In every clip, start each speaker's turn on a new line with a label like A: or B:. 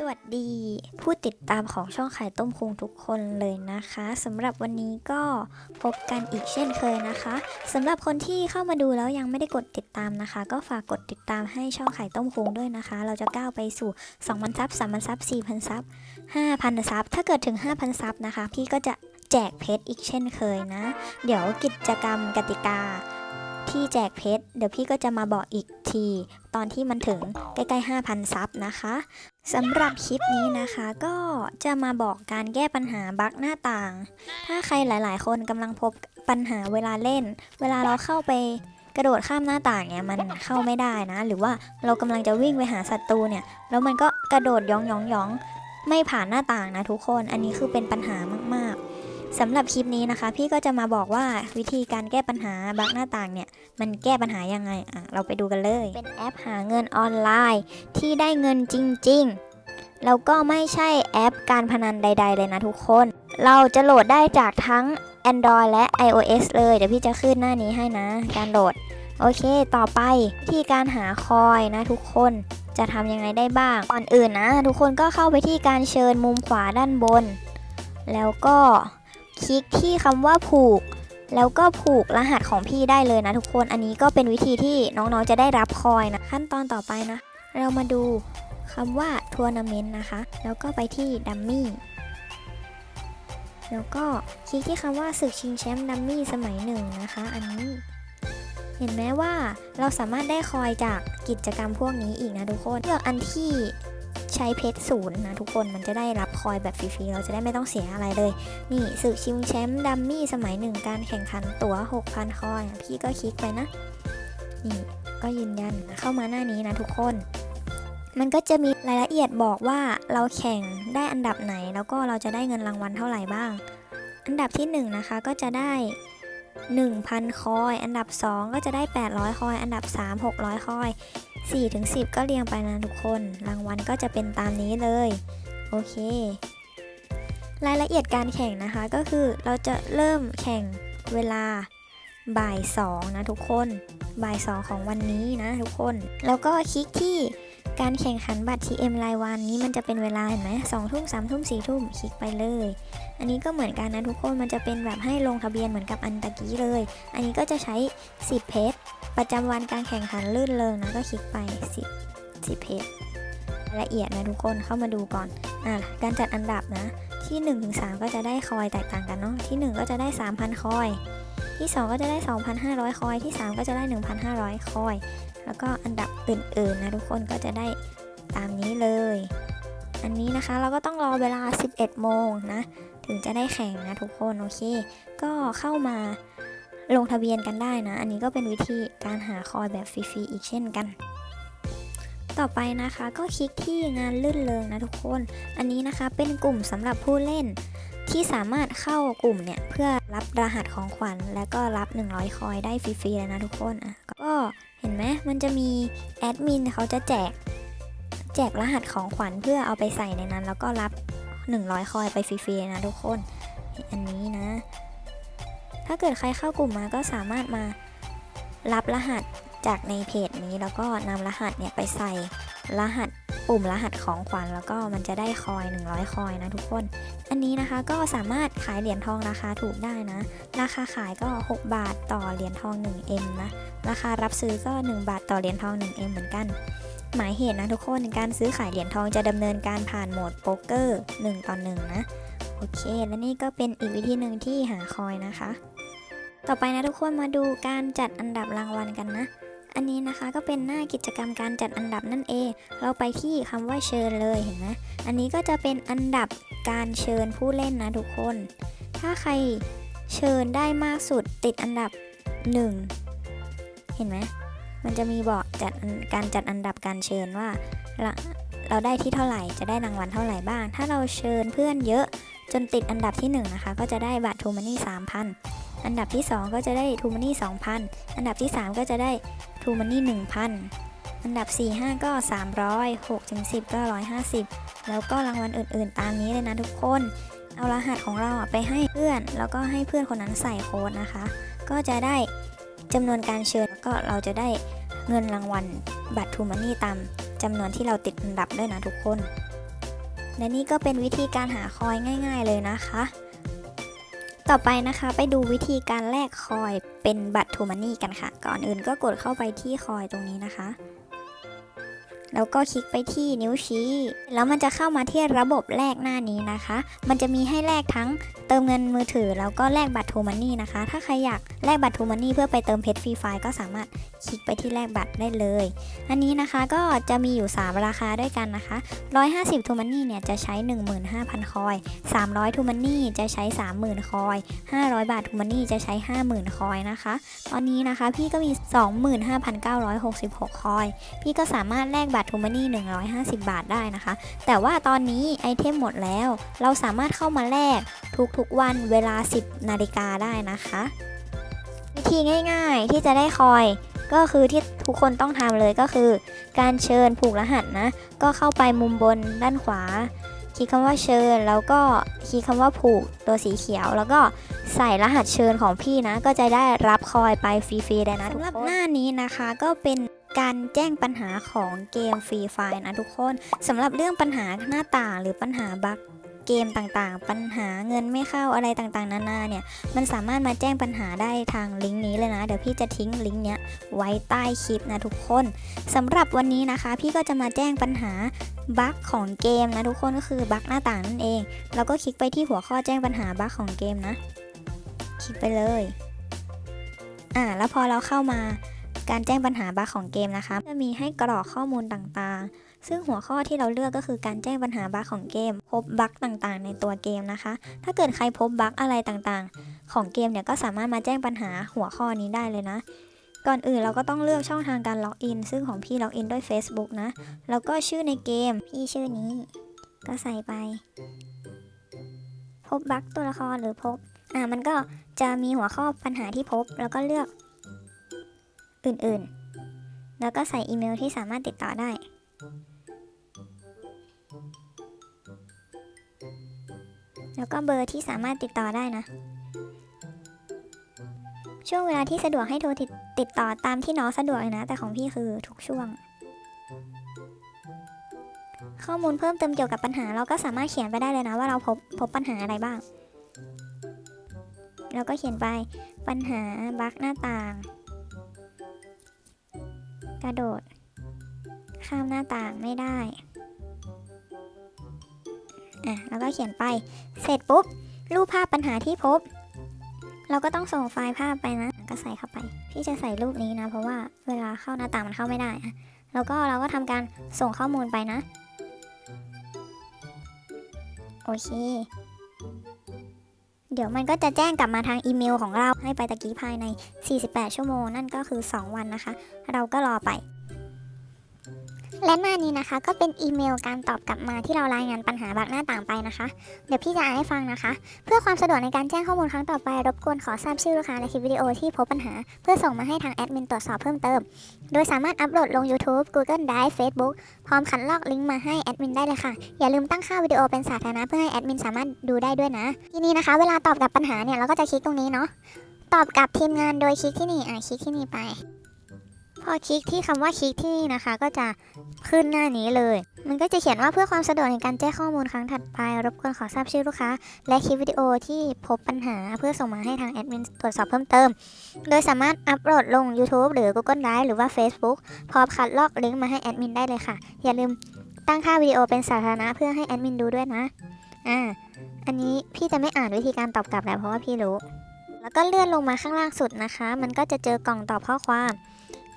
A: สวัสดีผู้ติดตามของช่องขายต้มคุงทุกคนเลยนะคะสำหรับวันนี้ก็พบกันอีกเช่นเคยนะคะสำหรับคนที่เข้ามาดูแล้วยังไม่ได้กดติดตามนะคะ ก็ฝากกดติดตามให้ช่องขายต้มคุงด้วยนะคะ เราจะก้าวไปสู่2,000ซับ3,000ซับ4,000ซับ5,000ซับถ้าเกิดถึง 5,000ซับนะคะ พี่ก็จะแจกเพชรอีกเช่นเคยนะ เดี๋ยวกิจกรรมกติกาที่แจกเพชรเดี๋ยวพี่ก็จะมาบอกอีกที ตอนที่มันถึงใกล้ๆ5,000ซับนะคะ สำหรับคลิปนี้นะคะก็จะมาบอกการแก้ปัญหาบั๊กหน้าต่าง ถ้าใครหลาย ๆ คนกำลังพบปัญหาเวลาเล่น เวลาเราเข้าไปกระโดดข้ามหน้าต่างเนี่ยมันเข้าไม่ได้นะ หรือว่าเรากำลังจะวิ่งไปหาศัตรูเนี่ยแล้วมันก็กระโดดยองยองยองไม่ผ่านหน้าต่างนะทุกคน อันนี้คือเป็นปัญหามากๆสำหรับคลิปนี้นะคะ พี่ก็จะมาบอกว่าวิธีการแก้ปัญหาบั๊กหน้าต่างเนี่ยมันแก้ปัญหายังไงอะเราไปดูกันเลย เป็นแอปหาเงินออนไลน์ที่ได้เงินจริง ๆ แล้วก็ไม่ใช่แอปการพนันใด ๆ เลยนะทุกคน เราจะโหลดได้จากทั้ง Android และ iOS เลย เดี๋ยวพี่จะขึ้นหน้านี้ให้นะ การโหลด โอเค ต่อไปวิธีการหาคอยนะทุกคนจะทำยังไงได้บ้าง ก่อนอื่นนะ ทุกคนก็เข้าไปที่การเชิญมุมขวาด้านบน แล้วก็คลิกที่คำว่าผูก แล้วก็ผูกรหัสของพี่ได้เลยนะทุกคน อันนี้ก็เป็นวิธีที่น้องๆจะได้รับคอยนะ ขั้นตอนต่อไปนะ เรามาดู คำว่าทัวร์นาเมนต์นะคะ แล้วก็ไปที่ดัมมี่แล้วก็คลิกที่คำว่าศึกชิงแชมป์ดัมมี่สมัยหนึ่งนะคะ อันนี้ เห็นไหมว่าเราสามารถได้คอยจากกิจกรรมพวกนี้อีกนะทุกคนเลือกอันที่ใช้เพชรศูนย์นะทุกคนมันจะได้รับคอยแบบฟรีๆเราจะได้ไม่ต้องเสียอะไรเลย นี่ศึกชิงแชมป์ดัมมี่สมัยหนึ่งการแข่งขันตั๋ว 6,000 คอยอะพี่ก็คลิกไปนะ นี่ก็ยืนยันเข้ามาหน้านี้นะทุกคน มันก็จะมีรายละเอียดบอกว่าเราแข่งได้อันดับไหน แล้วก็เราจะได้เงินรางวัลเท่าไหร่บ้าง อันดับที่ 1 นะคะก็จะได้ 1,000 คอย อันดับ 2 ก็จะได้ 800 คอย อันดับ 3 600 คอย4ถึง10ก็เรียงไปนะทุกคน รางวัลก็จะเป็นตามนี้เลย โอเค รายละเอียดการแข่งนะคะก็คือเราจะเริ่มแข่งเวลาบ่าย2นะทุกคน บ่าย2ของวันนี้นะทุกคน แล้วก็คลิกที่ การแข่งขันบัตร TM รายวันนี้มันจะเป็นเวลาเห็นไหมสองทุ่มสามทุ่มสี่ทุ่มคลิกไปเลย อันนี้ก็เหมือนกันนะทุกคนมันจะเป็นแบบให้ลงทะเบียนเหมือนกับอันตะกี้เลย อันนี้ก็จะใช้ 10 เพจประจำวันการแข่งขันลื่นเริงนะก็คลิกไป 10 10เพจละเอียดนะทุกคนเข้ามาดูก่อนอะการจัดอันดับนะ ที่1ถึง3ก็จะได้คอยแตกต่างกันเนาะที่ 1 ก็จะได้ 3,000 คอย ที่ 2 ก็จะได้ 2,500 คอย ที่ 3 ก็จะได้ 1,500 คอย แล้วก็อันดับอื่นๆนะทุกคนก็จะได้ตามนี้เลย อันนี้นะคะเราก็ต้องรอเวลา 11 โมงนะ ถึงจะได้แข่งนะทุกคนโอเค ก็เข้ามาลงทะเบียนกันได้นะ อันนี้ก็เป็นวิธีการหาคอยแบบฟรีๆอีกเช่นกัน ต่อไปนะคะก็คลิกที่งานลื่นเริงนะทุกคน อันนี้นะคะเป็นกลุ่มสำหรับผู้เล่น ที่สามารถเข้ากลุ่มเนี่ย เพื่อรับรหัสของขวัญ และก็รับ 100 คอยได้ฟรีๆเลยนะทุกคนอะก็เห็นไหมมันจะมีแอดมินเขาจะแจก แจกรหัสของขวัญเพื่อเอาไปใส่ในนั้น แล้วก็รับ 100 คอยไปฟรีๆนะทุกคน อันนี้นะ ถ้าเกิดใครเข้ากลุ่มมาก็สามารถมารับรหัสจากในเพจนี้แล้วก็นำรหัสเนี่ยไปใส่รหัส ปุ่มรหัสของขวัญแล้วก็มันจะได้คอย 100 คอยนะทุกคน อันนี้นะคะก็สามารถขายเหรียญทองราคาถูกได้นะ ราคาขายก็ 6 บาทต่อเหรียญทอง 1M นะ ราคารับซื้อก็ 1 บาทต่อเหรียญทอง 1M เหมือนกัน หมายเหตุนะทุกคนการซื้อขายเหรียญทองจะดำเนินการผ่านโหมดโป๊กเกอร์1ต่อ1นะโอเค และนี่ก็เป็นอีกวิธีหนึ่งที่หาคอยนะคะ ต่อไปนะทุกคนมาดูการจัดอันดับรางวัลกันนะ อันนี้นะคะก็เป็นหน้ากิจกรรมการจัดอันดับนั่นเอง เราไปที่คำว่าเชิญเลยเห็นไหมอันนี้ก็จะเป็นอันดับการเชิญผู้เล่นนะทุกคน ถ้าใครเชิญได้มากสุดติดอันดับ 1 เห็นไหมมันจะมีบอกจัดการจัดอันดับการเชิญว่าเราเราได้ที่เท่าไหร่จะได้รางวัลเท่าไหร่บ้าง ถ้าเราเชิญเพื่อนเยอะจนติดอันดับที่ 1 นะคะ ก็จะได้บัตรทูมานี่3,000 อันดับที่ 2 ก็จะได้ทูมานี่2,000 อันดับที่ 3 ก็จะได้ทูมานี่1,000 อันดับ 4 5 ก็ 300 6ถึง10 ก็ 150 แล้วก็รางวัลอื่น ๆ ตามนี้เลยนะทุกคน เอารหัสของเราไปให้เพื่อน แล้วก็ให้เพื่อนคนนั้นใส่โค้ดนะคะ ก็จะได้จำนวนการเชิญก็เราจะได้เงินรางวัลบัตรทูมานี่ตามจำนวนที่เราติดอันดับด้วยนะทุกคน และนี่ก็เป็นวิธีการหาคอยง่าย ๆ เลยนะคะ ต่อไปนะคะไปดูวิธีการแลกคอยเป็นบัตรทูมันนี่กันค่ะ ก่อนอื่นก็กดเข้าไปที่คอยตรงนี้นะคะ แล้วก็คลิกไปที่นิ้วชี้ แล้วมันจะเข้ามาที่ระบบแลกหน้านี้นะคะ มันจะมีให้แลกทั้งเติมเงินมือถือแล้วก็แลกบัตรทูมันนี่นะคะ ถ้าใครอยากแลกบัตรทูมันนี่เพื่อไปเติมเพชรฟรีไฟล์ก็สามารถคลิกไปที่แลกบัตรได้เลย อันนี้นะคะก็จะมีอยู่ 3 ราคาด้วยกันนะคะ 150ทูมันนี่เนี่ยจะใช้ 15,000 คอย 300ทูมันนี่จะใช้ 30,000 คอย 500 บาททูมันนี่จะใช้ 50,000 คอยนะคะ ตอนนี้นะคะพี่ก็มี 25,966 คอย พี่ก็สามารถแลกบัตรทูมันนี่150 บาทได้นะคะ แต่ว่าตอนนี้ไอเทมหมดแล้ว เราสามารถเข้ามาแลกทุกๆวันเวลา 10 นาฬิกาได้นะคะ วิธีง่ายๆที่จะได้คอยก็คือที่ทุกคนต้องทำเลยก็คือ การเชิญผูกรหัสนะ ก็เข้าไปมุมบนด้านขวา คลิกคำว่าเชิญ แล้วก็คลิกคำว่าผูกตัวสีเขียว แล้วก็ใส่รหัสเชิญของพี่นะ ก็จะได้รับคอยไปฟรีๆเลยนะทุกคนสำหรับหน้านี้นะคะก็เป็นการแจ้งปัญหาของเกมฟรีไฟนะทุกคนสำหรับเรื่องปัญหาหน้าต่างหรือปัญหาบั๊ก เกมต่างๆ ปัญหาเงินไม่เข้าอะไรต่างๆ นานาเนี่ย มันสามารถมาแจ้งปัญหาได้ทางลิงก์นี้เลยนะ เดี๋ยวพี่จะทิ้งลิงก์เนี้ยไว้ใต้คลิปนะทุกคนสำหรับวันนี้นะคะ พี่ก็จะมาแจ้งปัญหาบั๊กของเกมนะทุกคนก็คือบั๊กหน้าต่างนั่นเอง เราก็คลิกไปที่หัวข้อแจ้งปัญหาบั๊กของเกมนะ คลิกไปเลย อ่า แล้วพอเราเข้ามาการแจ้งปัญหาบั๊กของเกมนะคะ จะมีให้กรอกข้อมูลต่างๆ ซึ่งหัวข้อที่เราเลือกก็คือการแจ้งปัญหาบั๊กของเกม พบบั๊กต่างๆ ในตัวเกมนะคะ ถ้าเกิดใครพบบั๊กอะไรต่างๆ ของเกมเนี่ยก็สามารถมาแจ้งปัญหาหัวข้อนี้ได้เลยนะ ก่อนอื่นเราก็ต้องเลือกช่องทางการล็อกอิน ซึ่งของพี่ล็อกอินด้วย Facebook นะ แล้วก็ชื่อในเกม พี่ชื่อนี้ ก็ใส่ไป พบบั๊กตัวละครหรือพบ อ่ามันก็จะมีหัวข้อปัญหาที่พบ แล้วก็เลือกอื่นๆ แล้วก็ใส่อีเมลที่สามารถติดต่อได้ แล้วก็เบอร์ที่สามารถติดต่อได้นะ ช่วงเวลาที่สะดวกให้โทรติดติดต่อตามที่น้องสะดวกเลยนะ แต่ของพี่คือทุกช่วง ข้อมูลเพิ่มเติมเกี่ยวกับปัญหา เราก็สามารถเขียนไปได้เลยนะ ว่าเราพบพบปัญหาอะไรบ้างเราก็เขียนไปปัญหาบั๊กหน้าต่าง กระโดด ข้ามหน้าต่างไม่ได้ อะแล้วก็เขียนไป เสร็จปุ๊บ รูปภาพปัญหาที่พบ เราก็ต้องส่งไฟล์ภาพไปนะ ก็ใส่เข้าไป พี่จะใส่รูปนี้นะ เพราะว่าเวลาเข้าหน้าต่างมันเข้าไม่ได้อะแล้วก็เราก็ทำการส่งข้อมูลไปนะ โอเค เดี๋ยวมันก็จะแจ้งกลับมาทางอีเมลของเราให้ไปตะกี้ภายใน 48 ชั่วโมง นั่นก็คือ 2 วันนะคะ เราก็รอไป และหน้านี้นะคะก็เป็นอีเมลการตอบกลับมาที่เรารายงานปัญหาบักหน้าต่างไปนะคะ เดี๋ยวพี่จะอ่านให้ฟังนะคะ เพื่อความสะดวกในการแจ้งข้อมูลครั้งต่อไปรบกวนขอทราบชื่อลูกค้าและคลิปวิดีโอที่พบปัญหา เพื่อส่งมาให้ทางแอดมินตรวจสอบเพิ่มเติม โดยสามารถอัปโหลดลง YouTube Google Drive Facebook พร้อมคัดลอกลิงก์มาให้แอดมินได้เลยค่ะ อย่าลืมตั้งค่าวิดีโอเป็นสาธารณะเพื่อให้แอดมินสามารถดูได้ด้วยนะ ทีนี้นะคะ เวลาตอบกลับปัญหาเนี่ยเราก็จะคลิกตรงนี้เนาะตอบกลับทีมงานโดยคลิกที่นี่อะคลิกที่นี่ไป อคลิกที่คำว่าคลิกที่นี่นะคะ ก็จะขึ้นหน้านี้เลย มันก็จะเขียนว่าเพื่อความสะดวกในการแจ้งข้อมูลครั้งถัดไปรบกวนขอทราบชื่อลูกค้า และคลิปวิดีโอที่พบปัญหาเพื่อส่งมาให้ทางแอดมินตรวจสอบเพิ่มเติม โดยสามารถอัปโหลดลง YouTube หรือ Google Drive หรือว่า Facebook พร้อมคัดลอกลิงก์มาให้แอดมินได้เลยค่ะ อย่าลืมตั้งค่าวิดีโอเป็นสาธารณะเพื่อให้แอดมินดูด้วยนะอ่าอันนี้พี่จะไม่อ่านวิธีการตอบกลับแล้วเพราะว่าพี่รู้ แล้วก็เลื่อนลงมาข้างล่างสุดนะคะ มันก็จะเจอกล่องตอบข้อความ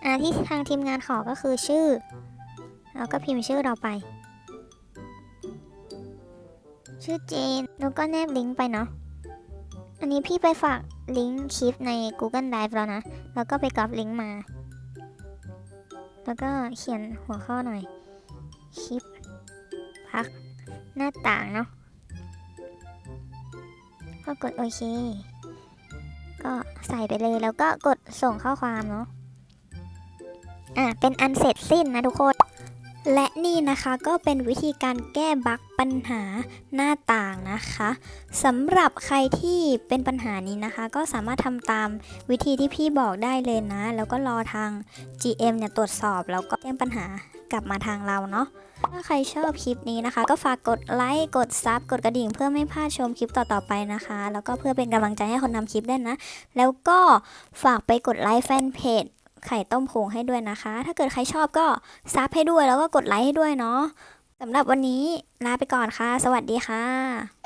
A: อ่าที่ทางทีมงานขอก็คือชื่อแล้วก็พิมพ์ชื่อเราไป ชื่อเจน แล้วก็แนบลิงก์ไปเนาะ อันนี้พี่ไปฝากลิงก์คลิปใน Google Drive แล้วนะ แล้วก็ไปกรอบลิงก์มา แล้วก็เขียนหัวข้อหน่อย คลิป พัก หน้าต่างเนาะก็กดโอเค ก็ใส่ไปเลยแล้วก็กดส่งข้อความเนาะ อะเป็นอันเสร็จสิ้นนะทุกคน และนี่นะคะก็เป็นวิธีการแก้บั๊กปัญหาหน้าต่างนะคะสำหรับใครที่เป็นปัญหานี้นะคะ ก็สามารถทำตามวิธีที่พี่บอกได้เลยนะ แล้วก็รอทาง GM เนี่ยตรวจสอบแล้วก็แจ้งปัญหากลับมาทางเราเนาะถ้าใครชอบคลิปนี้นะคะ ก็ฝากกดไลค์กดซับกดกระดิ่ง เพื่อไม่พลาดชมคลิปต่อๆไปนะคะ แล้วก็เพื่อเป็นกำลังใจให้คนทำคลิปด้วยนะ แล้วก็ฝากไปกดไลค์แฟนเพจ ไข่ต้มผงให้ด้วยนะคะ ถ้าเกิดใครชอบก็ซับให้ด้วยแล้วก็กดไลค์ให้ด้วยเนาะสำหรับวันนี้ลาไปก่อนค่ะ สวัสดีค่ะ